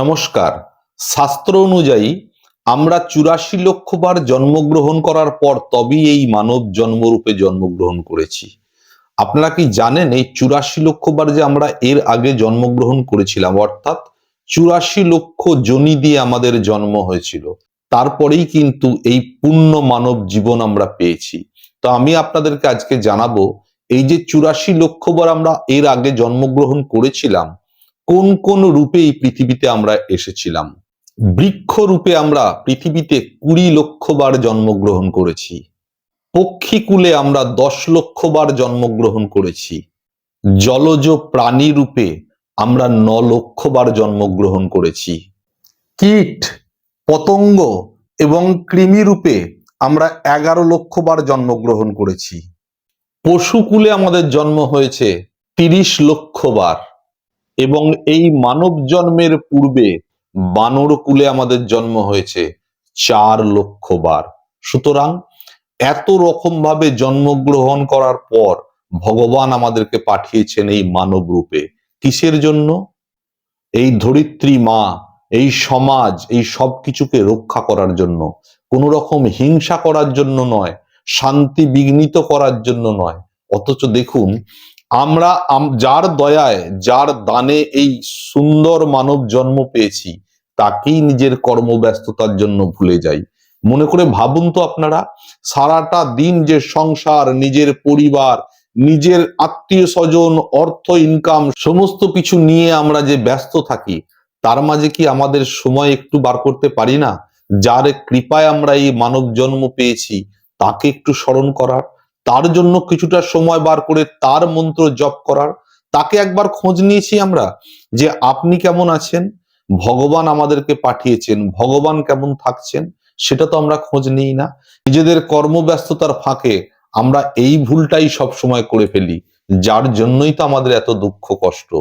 নমস্কার। শাস্ত্র অনুযায়ী, আমরা চুরাশি লক্ষ বার জন্মগ্রহণ করার পর তবেই এই মানব জন্মরূপে জন্মগ্রহণ করেছি। আপনারা কি জানেন এই চুরাশি লক্ষ বার যে আমরা এর আগে জন্মগ্রহণ করেছিলাম? অর্থাৎ চুরাশি লক্ষ জনি দিয়ে আমাদের জন্ম হয়েছিল। তারপরেই কিন্তু এই পূর্ণ মানব জীবন আমরা পেয়েছি। তো আমি আপনাদেরকে আজকে জানাব, এই যে চুরাশি লক্ষ বার আমরা এর আগে জন্মগ্রহণ করেছিলাম কোন কোন রূপে এই পৃথিবীতে আমরা এসেছিলাম? বৃক্ষ রূপে আমরা পৃথিবীতে কুড়ি লক্ষ বার জন্মগ্রহণ করেছি। পক্ষীকুলে আমরা দশ লক্ষ বার জন্মগ্রহণ করেছি। জলজ প্রাণী রূপে আমরা ন লক্ষ বার জন্মগ্রহণ করেছি। কীট, পতঙ্গ এবং কৃমি রূপে আমরা এগারো লক্ষ বার জন্মগ্রহণ করেছি। পশুকুলে আমাদের জন্ম হয়েছে তিরিশ লক্ষ বার। এবং এই মানব জন্মের পূর্বে বানর কুলে আমাদের জন্ম হয়েছে চার লক্ষ বার। সুতরাং এত রকম ভাবে জন্মগ্রহণ করার পর ভগবান আমাদেরকে পাঠিয়েছেন এই মানব রূপে। কিসের জন্য? এই ধরিত্রী মা, এই সমাজ, এই সব কিছুকে রক্ষা করার জন্য। কোন রকম হিংসা করার জন্য নয়, শান্তি বিঘ্নিত করার জন্য নয়। অথচ দেখুন আমরা আম- যার দয়ায়, যার দানে এই সুন্দর মানব জন্ম পেয়েছি, তাকেই নিজের কর্মব্যস্ততার জন্য ভুলে যাই। মনে করে ভাবুন তো আপনারা, সারাটা দিন যে সংসার, নিজের পরিবার, নিজের আত্মীয় স্বজন, অর্থ ইনকাম সমস্ত কিছু নিয়ে আমরা যে ব্যস্ত থাকি, তার মাঝে কি আমাদের সময় একটু বার করতে পারি না? যার কৃপায় আমরা এই মানব জন্ম পেয়েছি, তাকে একটু স্মরণ করার। তার জন্য কিছুটা সময় বার করে তার মন্ত্র জপ করার। তাকে একবার খোঁজ নিয়েছি আমরা যে আপনি কেমন আছেন? ভগবান আমাদেরকে পাঠিয়েছেন। ভগবান কেমন থাকছেন? সেটা তো আমরা খোঁজ নিই না। নিজেদের কর্মব্যস্ততার ফাঁকে আমরা এই ভুলটাই সব সময় করে ফেলি, যার জন্যই তো আমাদের এত দুঃখ কষ্ট।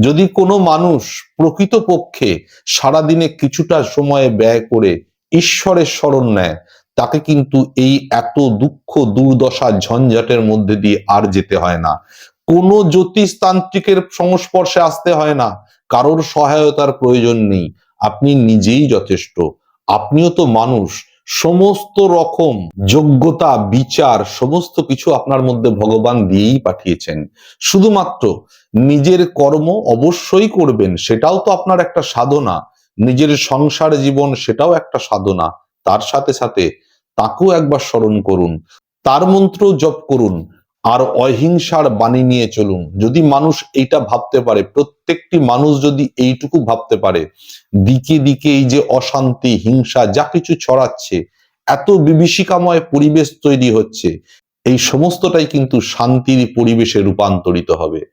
যদি কোনো মানুষ প্রকৃত প্রকৃতপক্ষে সারাদিনে কিছুটা সময় ব্যয় করে ঈশ্বরের স্মরণ নেয় তাকে কিন্তু এই এত দুঃখ দুর্দশা ঝঞ্ঝাটের মধ্যে দিয়ে আর যেতে হয় না। কোনো জ্যোতিষতান্ত্রিকের সংস্পর্শে আসতে হয় না। কারোর সহায়তার প্রয়োজন নেই। আপনি নিজেই যথেষ্ট। আপনিও তো মানুষ। সমস্ত রকম যোগ্যতা, বিচার, সমস্ত কিছু আপনার মধ্যে ভগবান দিয়েই পাঠিয়েছেন। শুধুমাত্র নিজের কর্ম অবশ্যই করবেন, সেটাও তো আপনার একটা সাধনা। নিজের সংসার জীবন, সেটাও একটা সাধনা। তার সাথে সাথে তাকেও একবার স্মরণ করুন। তার মন্ত্র জপ করুন। আর অহিংসার বাণী নিয়ে চলুন। যদি মানুষ এইটা ভাবতে পারে, প্রত্যেকটি মানুষ যদি এইটুকু ভাবতে পারে, দিকে দিকে এই যে অশান্তি, হিংসা, যা কিছু ছড়াচ্ছে, এত বিভীষিকাময় পরিবেশ তৈরি হচ্ছে, এই সমস্তটাই কিন্তু শান্তির পরিবেশে রূপান্তরিত হবে।